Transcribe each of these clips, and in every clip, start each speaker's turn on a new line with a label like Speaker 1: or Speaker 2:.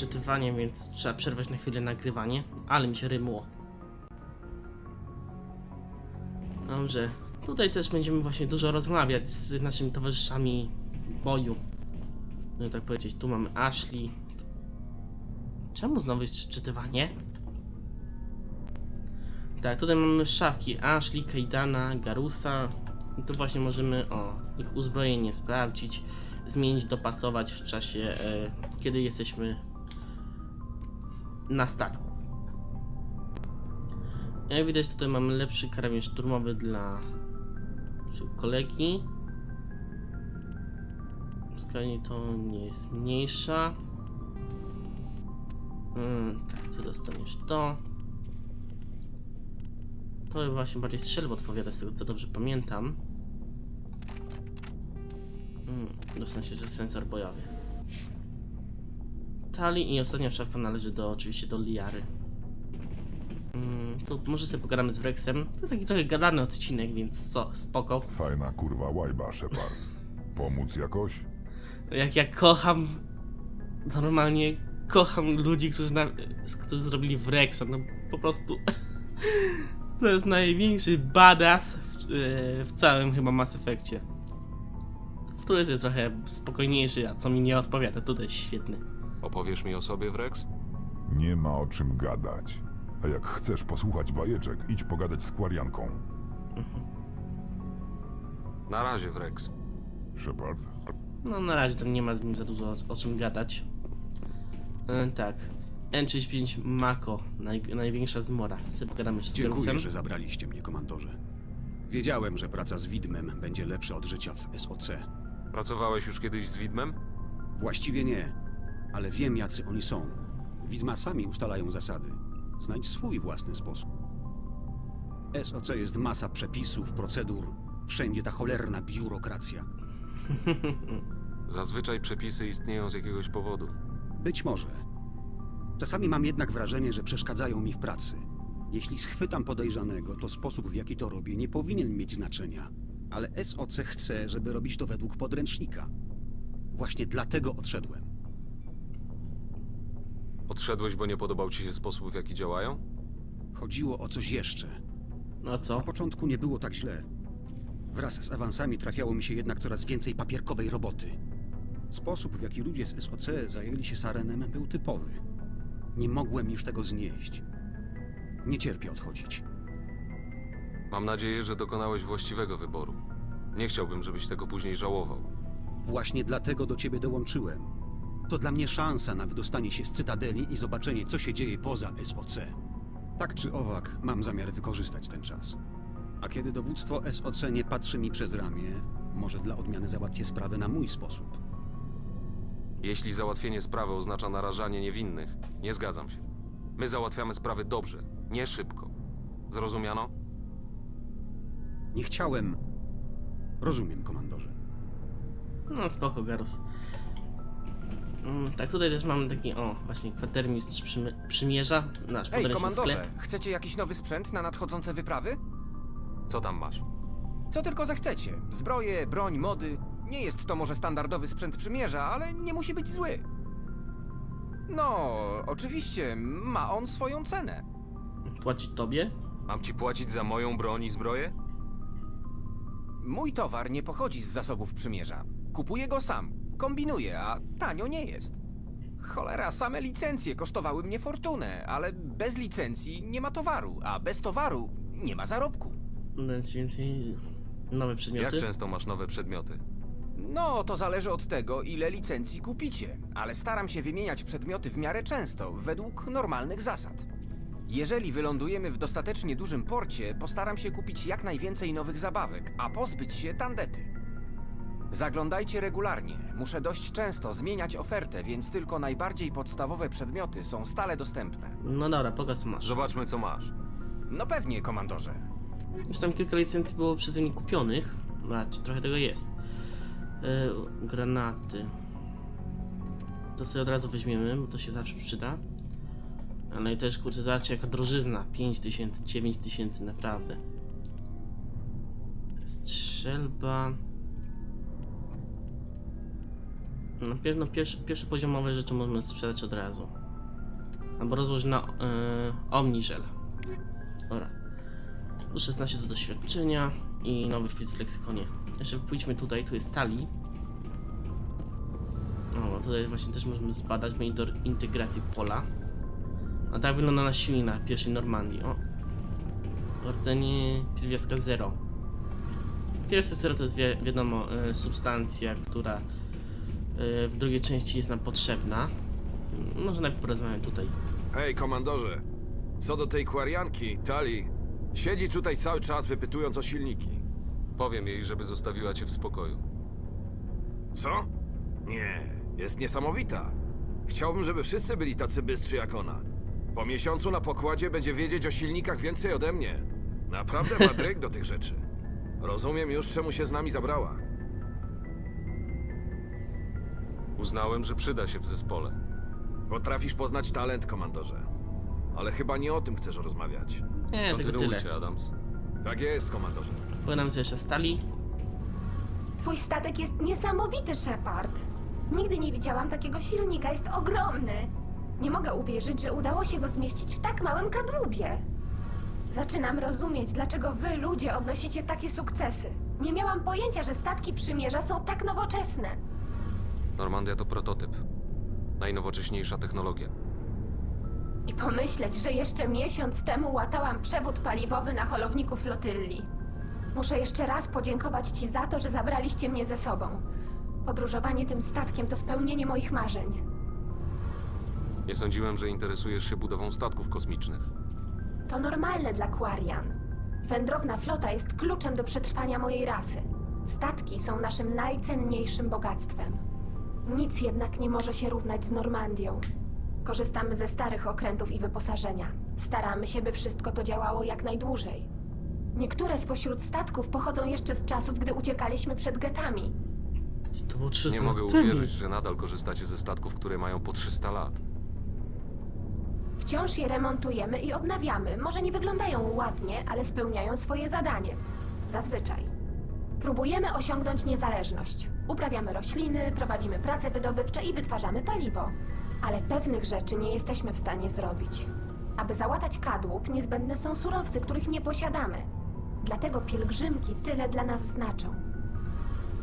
Speaker 1: było wczytywanie, więc trzeba przerwać na chwilę nagrywanie, ale mi się rymło. Dobrze, tutaj też będziemy właśnie dużo rozmawiać z naszymi towarzyszami boju. No tak powiedzieć, tu mamy Ashley. Czemu znowu jest wczytywanie? Tak, tutaj mamy szafki Ashley, Kaidana, Garusa. I tu właśnie możemy o ich uzbrojenie sprawdzić, zmienić, dopasować w czasie, e, kiedy jesteśmy na statku. Jak widać, tutaj mamy lepszy karabin szturmowy dla kolegi. Skali to nie jest mniejsza. Mm, tak, dostaniesz to? To właśnie bardziej strzelbo odpowiada z tego co dobrze pamiętam. Mm, dostanę się, że sensor bojowy. I ostatnia szafka należy do oczywiście do Liary. Mm, tu może sobie pogadamy z Wrexem. To jest taki trochę gadany odcinek, więc co, spoko.
Speaker 2: Fajna kurwa łajba, Shepard. Pomóc jakoś?
Speaker 1: Jak ja kocham. Normalnie kocham ludzi, którzy, na, którzy zrobili Wrexa. No po prostu. To jest największy badass w, e, w całym chyba Mass Effectie. W którym jest trochę spokojniejszy, a co mi nie odpowiada, tutaj jest świetny.
Speaker 3: Opowiesz mi o sobie, Wrex?
Speaker 2: Nie ma o czym gadać. A jak chcesz posłuchać bajeczek, idź pogadać z Kwarianką.
Speaker 3: Na razie, Wrex.
Speaker 2: Shepard,
Speaker 1: No na razie tam nie ma z nim za dużo o, o czym gadać. E, tak. N35 Mako, naj, największa zmora. Sobie pogadamy z
Speaker 4: Dziękuję, że zabraliście mnie, komandorze. Wiedziałem, że praca z widmem będzie lepsza od życia w SOC.
Speaker 3: Pracowałeś już kiedyś z widmem?
Speaker 4: Właściwie nie, ale wiem, jacy oni są. Widma sami ustalają zasady. Znajdź swój własny sposób. SOC jest masa przepisów, procedur, wszędzie ta cholerna biurokracja.
Speaker 3: Zazwyczaj przepisy istnieją z jakiegoś powodu.
Speaker 4: Być może. Czasami mam jednak wrażenie, że przeszkadzają mi w pracy. Jeśli schwytam podejrzanego, to sposób, w jaki to robię, nie powinien mieć znaczenia. Ale SOC chce, żeby robić to według podręcznika. Właśnie dlatego odszedłem.
Speaker 3: Odszedłeś, bo nie podobał ci się sposób, w jaki działają?
Speaker 4: Chodziło o coś jeszcze.
Speaker 1: No co?
Speaker 4: Na początku nie było tak źle. Wraz z awansami trafiało mi się jednak coraz więcej papierkowej roboty. Sposób, w jaki ludzie z SOC zajęli się Sarenem, był typowy. Nie mogłem już tego znieść. Nie cierpię odchodzić.
Speaker 3: Mam nadzieję, że dokonałeś właściwego wyboru. Nie chciałbym, żebyś tego później żałował.
Speaker 4: Właśnie dlatego do ciebie dołączyłem. To dla mnie szansa na wydostanie się z Cytadeli i zobaczenie, co się dzieje poza SOC. Tak czy owak, mam zamiar wykorzystać ten czas. A kiedy dowództwo SOC nie patrzy mi przez ramię, może dla odmiany załatwię sprawę na mój sposób.
Speaker 3: Jeśli załatwienie sprawy oznacza narażanie niewinnych, nie zgadzam się. My załatwiamy sprawy dobrze, nie szybko. Zrozumiano?
Speaker 4: Nie chciałem. Rozumiem, komandorze.
Speaker 1: No spoko, Garus. Mm, tak, tutaj też mamy taki, o, właśnie kwatermistrz przymy przymierza, nasz
Speaker 5: Ej,
Speaker 1: podręczny
Speaker 5: komandorze,
Speaker 1: sklep.
Speaker 5: chcecie jakiś nowy sprzęt na nadchodzące wyprawy?
Speaker 3: Co tam masz?
Speaker 5: Co tylko zechcecie. Zbroje, broń, mody. Nie jest to może standardowy sprzęt przymierza, ale nie musi być zły. No, oczywiście, ma on swoją cenę.
Speaker 1: Płacić tobie?
Speaker 3: Mam ci płacić za moją broń i zbroję?
Speaker 5: Mój towar nie pochodzi z zasobów przymierza. Kupuję go sam. Kombinuję, a tanio nie jest. Cholera, same licencje kosztowały mnie fortunę, ale bez licencji nie ma towaru, a bez towaru nie ma zarobku.
Speaker 1: Dać więcej nowe przedmioty?
Speaker 3: Jak często masz nowe przedmioty?
Speaker 5: No, to zależy od tego, ile licencji kupicie, ale staram się wymieniać przedmioty w miarę często, według normalnych zasad. Jeżeli wylądujemy w dostatecznie dużym porcie, postaram się kupić jak najwięcej nowych zabawek, a pozbyć się tandety. Zaglądajcie regularnie. Muszę dość często zmieniać ofertę, więc tylko najbardziej podstawowe przedmioty są stale dostępne.
Speaker 1: No dobra, pokaż co masz.
Speaker 3: Zobaczmy, co masz.
Speaker 5: No pewnie, komandorze.
Speaker 1: Już tam kilka licencji było przeze mnie kupionych. Znaczy, trochę tego jest. Yy, granaty. To sobie od razu weźmiemy, bo to się zawsze przyda. Ale i też, kurczę, zobaczcie jaka drożyzna. 5000, 9000, naprawdę. Strzelba... Na pewno pierwsze, pierwsze poziomowe rzeczy możemy sprzedać od razu. Albo rozłożyć na yy, Omniżel. Dobra. Plus 16 do doświadczenia i nowy wpis w leksykonie. Jeszcze pójdźmy tutaj, tu jest tali. O, tutaj właśnie też możemy zbadać monitor integracji pola. A tak wygląda na silnik na pierwszej Normandii. O. Rdzenie pierwiastka 0. Pierwsze 0 to jest wi wiadomo y, substancja, która w drugiej części jest nam potrzebna. Y, Może najpierw porozmawiamy tutaj.
Speaker 6: Hej, komandorze. Co do tej kwarianki, Tali, siedzi tutaj cały czas wypytując o silniki.
Speaker 3: Powiem jej, żeby zostawiła cię w spokoju.
Speaker 6: Co? Nie, jest niesamowita. Chciałbym, żeby wszyscy byli tacy bystrzy jak ona. Po miesiącu na pokładzie będzie wiedzieć o silnikach więcej ode mnie. Naprawdę ma dryg do tych rzeczy. Rozumiem już, czemu się z nami zabrała.
Speaker 3: Uznałem, że przyda się w zespole.
Speaker 6: Potrafisz poznać talent, komandorze. Ale chyba nie o tym chcesz rozmawiać.
Speaker 1: Nie, tylko tyle.
Speaker 3: Kontynuujcie, Adams.
Speaker 6: Tak jest, komandorze.
Speaker 1: Sobie jeszcze z Tali.
Speaker 7: Twój statek jest niesamowity, Shepard. Nigdy nie widziałam takiego silnika, jest ogromny. Nie mogę uwierzyć, że udało się go zmieścić w tak małym kadłubie. Zaczynam rozumieć, dlaczego wy, ludzie, odnosicie takie sukcesy. Nie miałam pojęcia, że statki przymierza są tak nowoczesne.
Speaker 3: Normandia to prototyp. Najnowocześniejsza technologia.
Speaker 7: I pomyśleć, że jeszcze miesiąc temu łatałam przewód paliwowy na holowniku flotylli. Muszę jeszcze raz podziękować ci za to, że zabraliście mnie ze sobą. Podróżowanie tym statkiem to spełnienie moich marzeń.
Speaker 3: Nie sądziłem, że interesujesz się budową statków kosmicznych.
Speaker 7: To normalne dla Quarian. Wędrowna flota jest kluczem do przetrwania mojej rasy. Statki są naszym najcenniejszym bogactwem. Nic jednak nie może się równać z Normandią. Korzystamy ze starych okrętów i wyposażenia. Staramy się, by wszystko to działało jak najdłużej. Niektóre spośród statków pochodzą jeszcze z czasów, gdy uciekaliśmy przed getami.
Speaker 1: To było 300
Speaker 3: Nie mogę
Speaker 1: temu.
Speaker 3: uwierzyć, że nadal korzystacie ze statków, które mają po 300 lat.
Speaker 7: Wciąż je remontujemy i odnawiamy. Może nie wyglądają ładnie, ale spełniają swoje zadanie. Zazwyczaj. Próbujemy osiągnąć niezależność. Uprawiamy rośliny, prowadzimy prace wydobywcze i wytwarzamy paliwo. Ale pewnych rzeczy nie jesteśmy w stanie zrobić. Aby załatać kadłub, niezbędne są surowce, których nie posiadamy. Dlatego pielgrzymki tyle dla nas znaczą.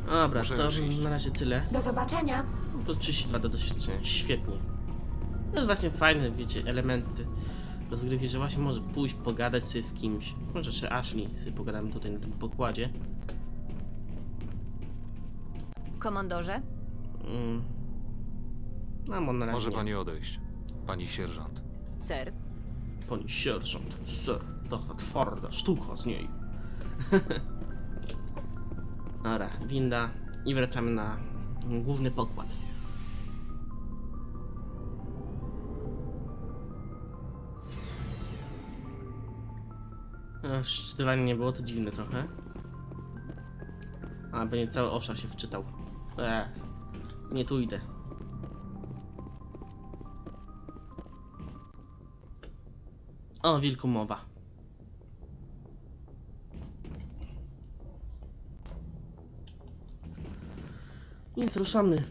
Speaker 1: Dobra,
Speaker 3: Muszę
Speaker 1: to
Speaker 3: już iść.
Speaker 1: na razie tyle.
Speaker 7: Do zobaczenia!
Speaker 1: Po 32 do doświadczenia, świetnie. To jest właśnie fajne, wiecie, elementy rozgrywki, że właśnie może pójść pogadać sobie z kimś. Może jeszcze Ashley sobie pogadamy tutaj na tym pokładzie.
Speaker 8: Komandorze?
Speaker 1: Mm. No, na razie
Speaker 3: Może
Speaker 1: nie.
Speaker 3: pani odejść. Pani sierżant.
Speaker 8: Ser?
Speaker 1: Pani sierżant, sir, taka twarda sztuka z niej. Dobra, winda i wracamy na główny pokład. E, Wczytywanie nie było, to dziwne trochę. A, będzie cały obszar się wczytał. Eee, nie tu idę. O, wilku mowa. Więc ruszamy.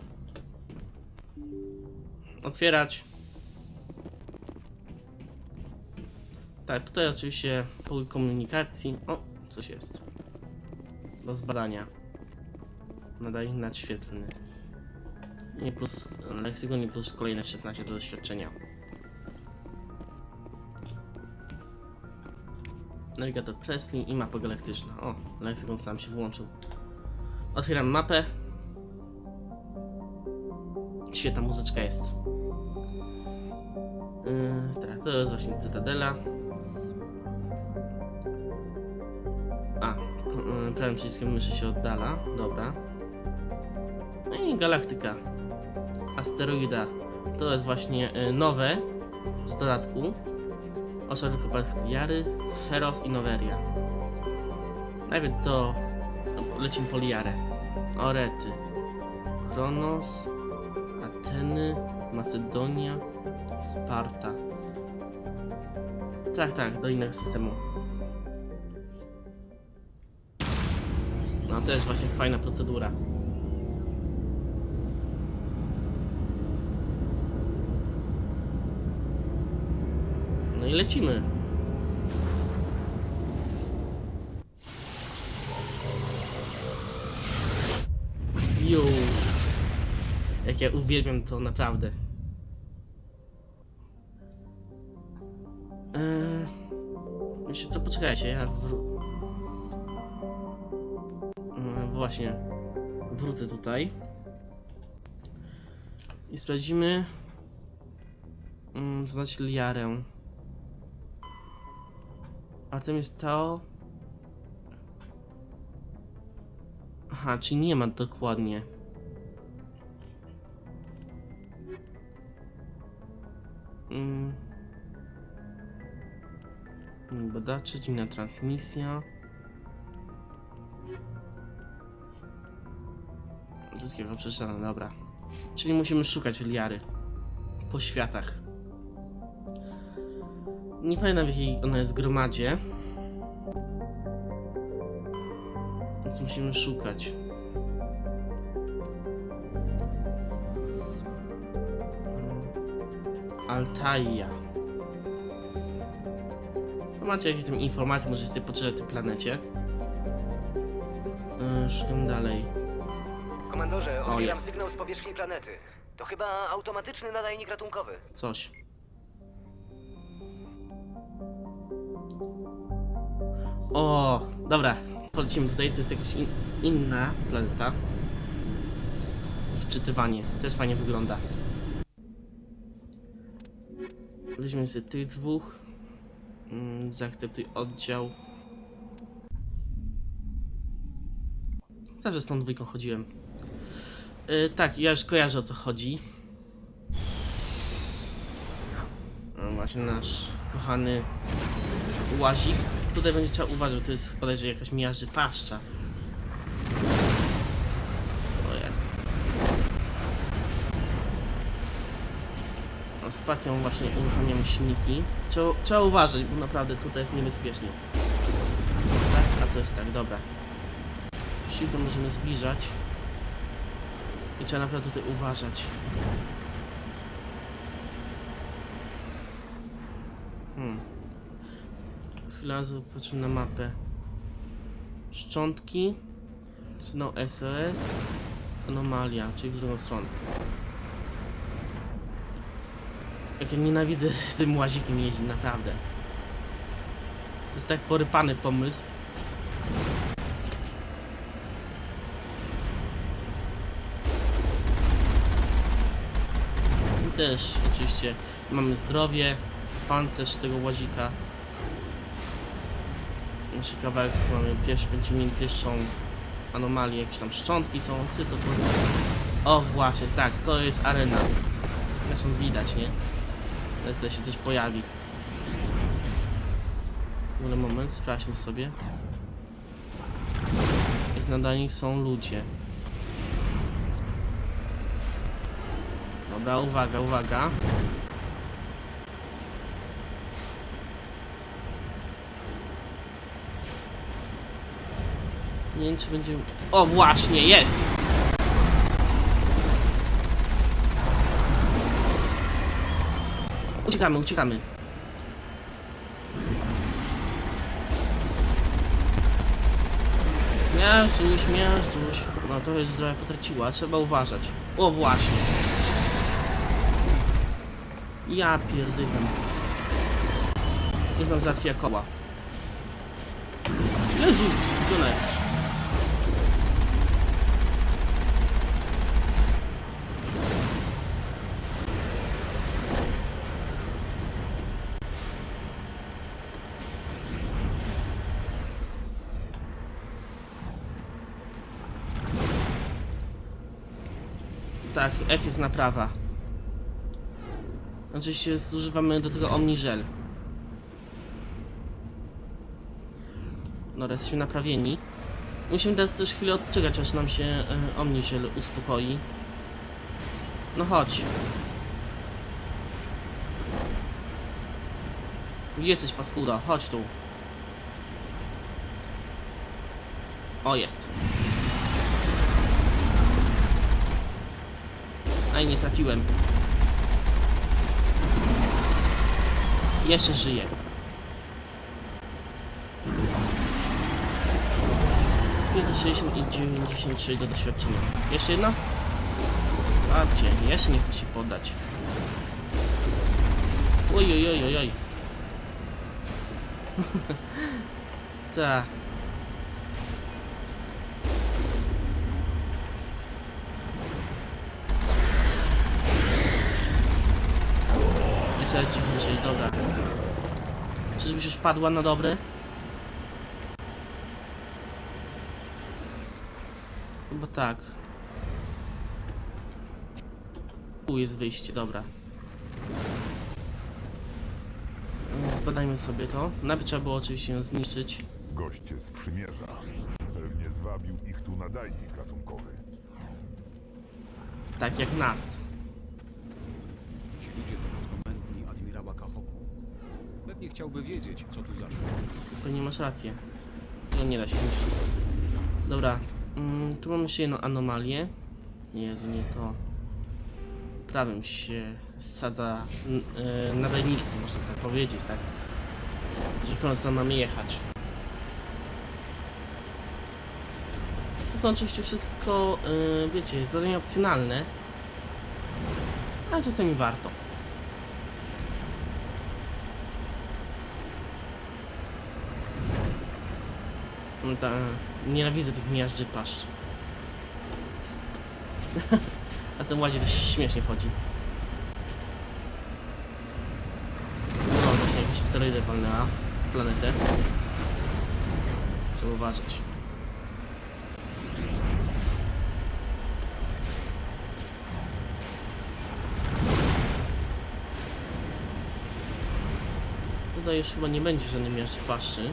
Speaker 1: Otwierać. Tak, tutaj oczywiście pokój komunikacji. O, coś jest. Do zbadania. Nadajnik nadświetlny. I plus leksykon i plus kolejne 16 do doświadczenia. Nawigator Presley i mapa galaktyczna. O, leksykon sam się włączył. Otwieram mapę. Świetna muzyczka jest. Yy, tak, to jest właśnie Cytadela. A, yy, prawym przyciskiem myszy się oddala. Dobra. Galaktyka. Asteroida. To jest właśnie yy, nowe z dodatku. Oszary Jary, Feros i Noveria. Najpierw to no, lecimy po Liarę. Orety. Kronos, Ateny, Macedonia, Sparta. Tak, tak, do innego systemu. No to jest właśnie fajna procedura. No i lecimy. Ju. Jak ja uwielbiam to naprawdę. Eee, wiecie co, poczekajcie, ja wró... Eee, właśnie. Wrócę tutaj. I sprawdzimy... Mm, znać liarę. Artemis Tao... Aha, czyli nie ma dokładnie. Mm. Badacze, dziwna transmisja. Wszystkiego przeczytane, dobra. Czyli musimy szukać liary. Po światach. Nie pamiętam w jakiej ona jest gromadzie. Więc musimy szukać. Altaia. To macie jakieś tam informacje, możecie sobie poczytać tej planecie. Yy, szukam dalej.
Speaker 9: Komandorze, odbieram
Speaker 1: jest.
Speaker 9: sygnał z powierzchni planety. To chyba automatyczny nadajnik ratunkowy.
Speaker 1: Coś. O, dobra. Polecimy tutaj, to jest jakaś in, inna planeta. Wczytywanie. Też fajnie wygląda. Weźmiemy sobie tych dwóch. Mm, zaakceptuj oddział. Zawsze z tą dwójką chodziłem. Yy, tak, ja już kojarzę o co chodzi. No właśnie nasz kochany łazik. Tutaj będzie trzeba uważać, bo to jest bodajże jakaś miażdży paszcza. O jest. O, spacją właśnie uruchamiamy silniki. Trzeba, trzeba uważać, bo naprawdę tutaj jest niebezpiecznie. Tak, a to jest tak, dobra. Shiftem możemy zbliżać. I trzeba naprawdę tutaj uważać. Chwila, zobaczymy na mapę. Szczątki. Sygnał SOS. Anomalia, czyli w drugą stronę. Jak ja nienawidzę tym łazikiem jeździć, naprawdę. To jest tak porypany pomysł. Też oczywiście mamy zdrowie, pancerz tego łazika. Nasz kawałek mamy pierwszy, będziemy mieli pierwszą anomalię, jakieś tam szczątki są, cytoplasmy. O właśnie, tak, to jest arena. Zresztą widać, nie? Teraz tutaj się coś pojawi. W ogóle moment, sprawdźmy sobie. Jest nadajnik, są ludzie. Dobra, uwaga, uwaga. Nie wiem, czy będzie... O, właśnie, jest! Uciekamy, uciekamy. Miażdżuś, miażdżuś. No to już zdrowie potraciła, trzeba uważać. O, właśnie. Ja pierdykam. Niech nam załatwia koła. Jezu, gdzie ona jest? Tak, F jest naprawa. Oczywiście zużywamy do tego Omniżel. Dobra, jesteśmy naprawieni. Musimy teraz też chwilę odczekać, aż nam się e, Omniżel uspokoi. No chodź. Jesteś, paskuda? Chodź tu. O, jest. Aj, nie trafiłem. Jeszcze żyje. Widzę 60 i 96 do doświadczenia. Jeszcze jedna? Patrzcie, jeszcze nie chcę się poddać. Oj, oj, oj, oj, oj. Tak. Jeszcze leci wyżej, dobra. Czyżbyś już padła na dobre? Chyba tak. Tu jest wyjście, dobra. Zbadajmy sobie to. Najpierw trzeba było oczywiście ją zniszczyć.
Speaker 2: Goście z przymierza. Pewnie zwabił ich tu nadajnik ratunkowy.
Speaker 1: Tak jak nas.
Speaker 4: Ci ludzie to podkomendni admirała Kahoku. Pewnie chciałby wiedzieć, co tu zaszło.
Speaker 1: Tylko nie masz rację. No nie da się zniszczyć. Dobra. Mm, tu mamy jeszcze jedną anomalię. Jezu, nie to. Prawym się sadza n- e, nadajniki, można tak powiedzieć, tak? Że stronę mamy jechać. To są oczywiście wszystko, e, wiecie, zadania opcjonalne. Ale czasami warto. No nienawidzę tych miażdży paszcz. A ten łazie dość śmiesznie chodzi. No właśnie jakieś steroidy palnęła planetę. Trzeba uważać. Tutaj już chyba nie będzie żadnej miażdży paszczy.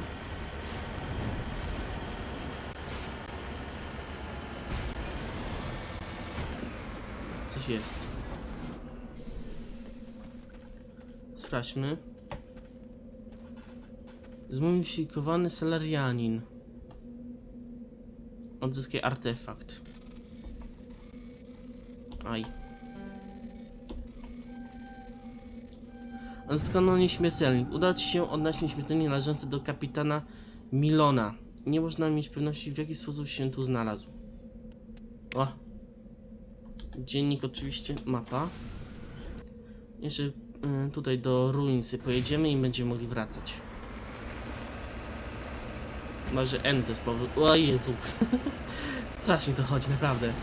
Speaker 1: Coś jest. Sprawdźmy. Zmumifikowany Salarianin. Odzyskaj artefakt. Aj. Odzyskano nieśmiertelnik. Ci się odnaleźć nieśmiertelnik należący do kapitana Milona. Nie można mieć pewności w jaki sposób się tu znalazł. O, Dziennik oczywiście, mapa. Jeszcze y, tutaj do ruinsy pojedziemy i będziemy mogli wracać. N to jest powód. O Jezu. Strasznie to chodzi, naprawdę.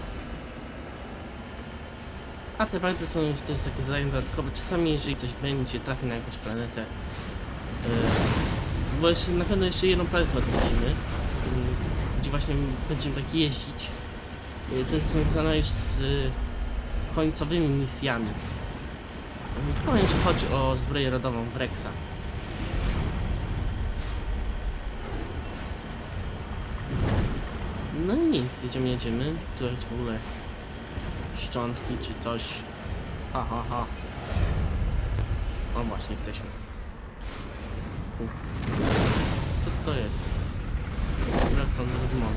Speaker 1: Artefakty są już jest takie zadanie dodatkowe. Czasami jeżeli coś będzie, trafi na jakąś planetę. Yy, bo jeszcze na pewno jeszcze jedną planetę odwiedzimy. Yy, gdzie właśnie będziemy tak jeździć. Yy, to jest związane już z yy, końcowymi misjami. Yy, Powiem, że chodzi o zbroję rodową Wrexa. No i nic, jedziemy, jedziemy. Tu jakieś w ogóle szczątki czy coś. Ha, ha, ha. O właśnie, jesteśmy. Co to jest? Wracam do rozmowy.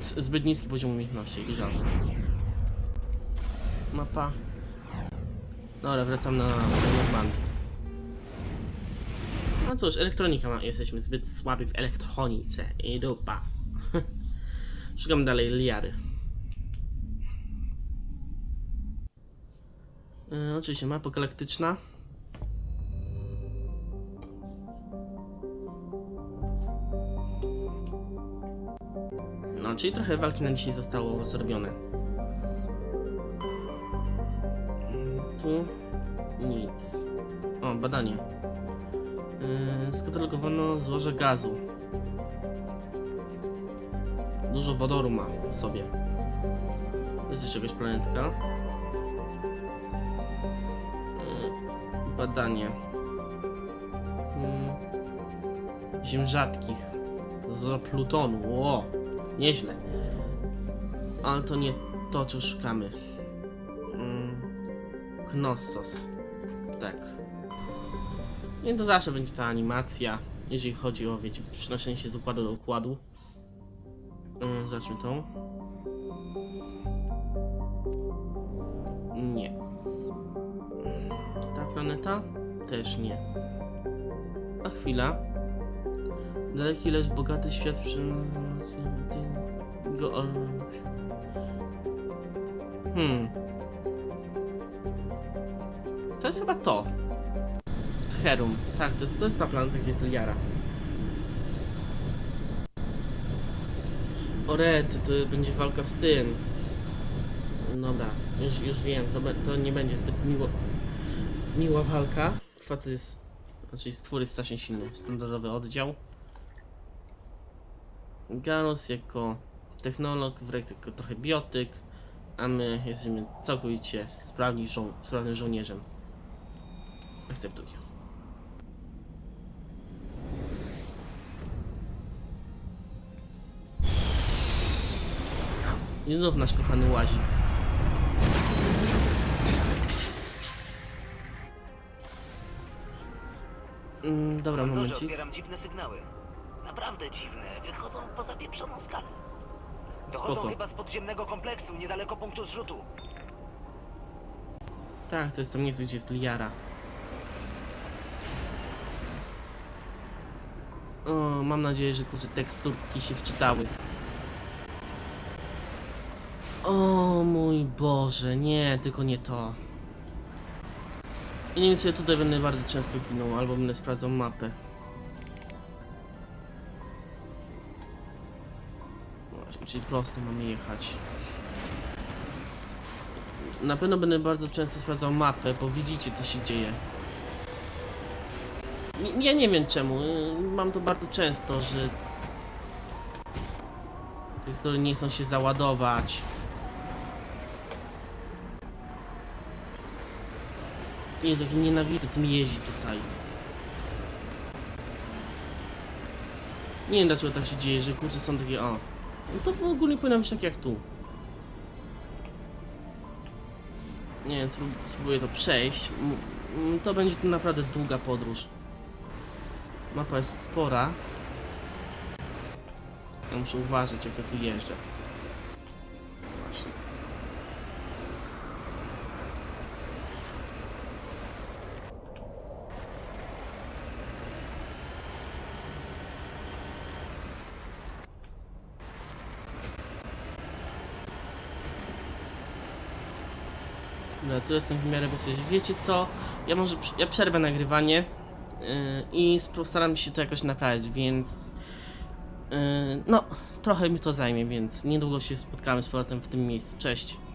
Speaker 1: Zbyt niski poziom umiejętności, żart. Mapa. Dobra, wracam na Normandię. No cóż, elektronika ma, jesteśmy zbyt słabi w elektronice i dupa. Szukam dalej liary. E, oczywiście mapa galaktyczna. No, czyli trochę walki na dzisiaj zostało zrobione. Mm, Tu nic. O, badanie. Yy, skatalogowano złoże gazu. Dużo wodoru ma w sobie. Jest jeszcze jakaś planetka. Yy, badanie. Yy, ziem rzadkich. Z Plutonu. Ło, nieźle. Ale to nie to, czego szukamy. Yy, Knossos. Tak. Nie to zawsze będzie ta animacja, jeżeli chodzi o, wiecie, przenoszenie się z układu do układu. Yy, zacznę tą. Nie. Ta planeta? też nie. A chwila. Daleki, lecz bogaty świat przy... Go... Hmm. To jest chyba to. Herum. Tak, to jest, to jest ta planeta, gdzie jest Liara. O to będzie walka z tym. Dobra, już, już wiem, to, be- to nie będzie zbyt miło, miła walka. Facet jest, znaczy stwór jest strasznie silny. Standardowy oddział. Garus jako technolog, Wrex jako trochę biotyk, a my jesteśmy całkowicie sprawni żo sprawnym żołnierzem. Akceptuję. I znów nasz kochany łazi. Mm, dobra,
Speaker 9: Komandorze,
Speaker 1: momencik.
Speaker 9: odbieram dziwne sygnały. Naprawdę dziwne. Wychodzą poza pieprzoną skalę. Dochodzą
Speaker 1: Spoko.
Speaker 9: chyba z podziemnego kompleksu, niedaleko punktu zrzutu.
Speaker 1: Tak, to jest to miejsce, gdzie jest Liara. O, mam nadzieję, że kurczę teksturki się wczytały. O mój Boże, nie, tylko nie to. I nie wiem, ja tutaj będę bardzo często ginął, albo będę sprawdzał mapę. Czyli prosto mamy jechać. Na pewno będę bardzo często sprawdzał mapę, bo widzicie co się dzieje. Ja nie wiem czemu, y, mam to bardzo często, że tekstury nie chcą się załadować. Jezu, jak nienawidzę tym jeździć tutaj. Nie wiem dlaczego tak się dzieje, że kurczę są takie o. No to ogólnie powinno być tak jak tu. Nie wiem, sprób- spróbuję to przejść. To będzie naprawdę długa podróż. Mapa jest spora. Ja muszę uważać, jak ja tu jeżdżę. Tu jestem w miarę bezpieczny. Wiecie co? Ja może ja przerwę nagrywanie yy, i staram się to jakoś naprawić, więc yy, no trochę mi to zajmie, więc niedługo się spotkamy z powrotem w tym miejscu. Cześć.